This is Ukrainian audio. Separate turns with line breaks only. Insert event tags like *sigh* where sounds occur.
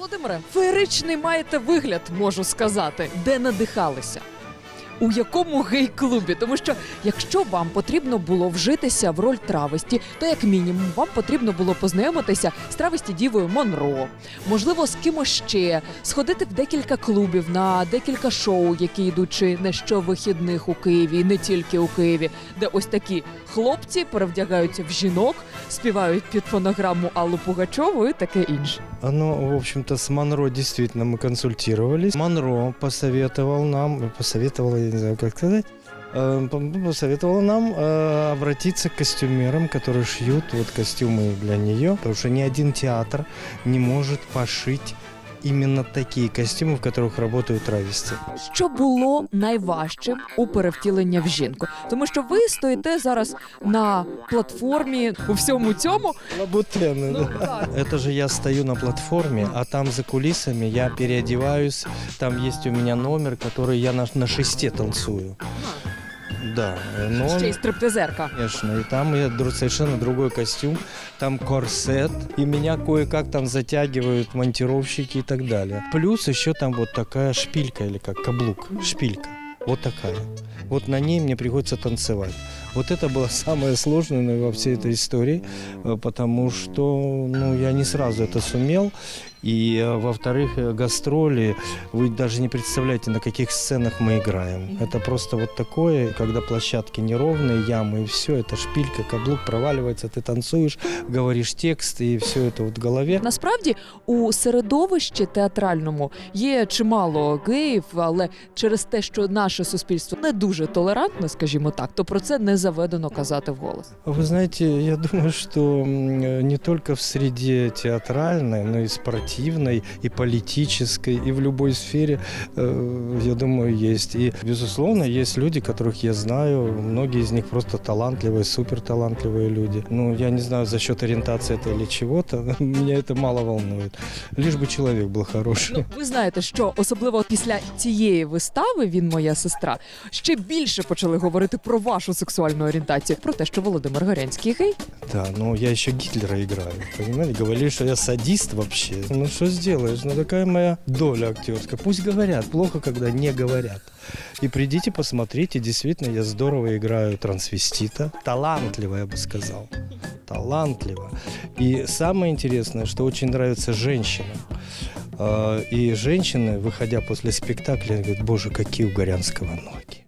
Володимире, феєричний маєте вигляд, можу сказати, де надихалися. У якому гей-клубі? Тому що якщо вам потрібно було вжитися в роль травесті, то як мінімум вам потрібно було познайомитися з травесті дівою Монро, можливо, з кимось ще, сходити в декілька клубів на декілька шоу, які йдуть чи не щовихідних у Києві, і не тільки у Києві, де ось такі хлопці перевдягаються в жінок, співають під фонограму Аллу Пугачову і таке інше.
Оно, в общем-то, с Монро действительно мы консультировались. Монро посоветовал нам, посоветовал, не знаю, как сказать, э, по- посоветовала нам э, обратиться к костюмерам, которые шьют вот костюмы для нее, потому что ни один театр не может пошить именно такие костюмы, в которых работают травести.
Що було найважчим у перевтілення в жінку? Тому що ви стоїте зараз на платформі у всьому цьому.
Лабутены,
Ну,
да.
так.
Это же я стою на платформе, а там за кулисами я переодеваюсь. Там есть у меня номер, который я на, на шесте танцую. Да, но
Ще й стриптизерка.
Конечно, и там я дру- совершенно другой костюм, там корсет, и меня кое-как там затягивают монтировщики и так далее. Плюс еще там вот такая шпилька или как каблук, шпилька, вот такая. Вот на ней мне приходится танцевать. Вот это было *laughs* самое сложное наверное, во всей этой истории, э, потому что ну, я не сразу это сумел. И, э, во-вторых, э, гастроли, вы даже не представляете, на каких сценах мы играем. Это просто вот такое, когда площадки неровные, ямы и все, это шпилька, каблук проваливается, ты танцуешь, говоришь текст, и все это вот в голове.
Насправді у середовищі театральному є чимало геїв, але через те, що наше суспільство не дуже толерантне, скажімо так, то про це не заведено казати вголос.
Вы знаете, я думаю, что м, э, не только в среде театральной, но и спортивной, и политической, и в любой сфере, э, я думаю, есть. И, безусловно, есть люди, которых я знаю, многие из них просто талантливые, суперталантливые люди. Ну, я не знаю, за счет ориентации это или чего-то, *laughs* меня это мало волнует. Лишь бы человек был хороший.
Ну, ви знаєте, що особливо після цієї вистави він моя сестра ще більше почали говорити про вашу сексуальну орієнтацію, про те, що Володимир Горянський гей.
Да, ну я еще Гитлера играю, понимаете? Говорили, что я садист вообще. Ну что сделаешь, ну такая моя доля актерская. Пусть говорят, плохо, когда не говорят. И придите, посмотрите, действительно, я здорово играю трансвестита. Талантливо, я бы сказал. Талантливо. И самое интересное, что очень нравится женщинам. А, И женщины, выходя после спектакля, говорят, боже, какие у Горянского ноги.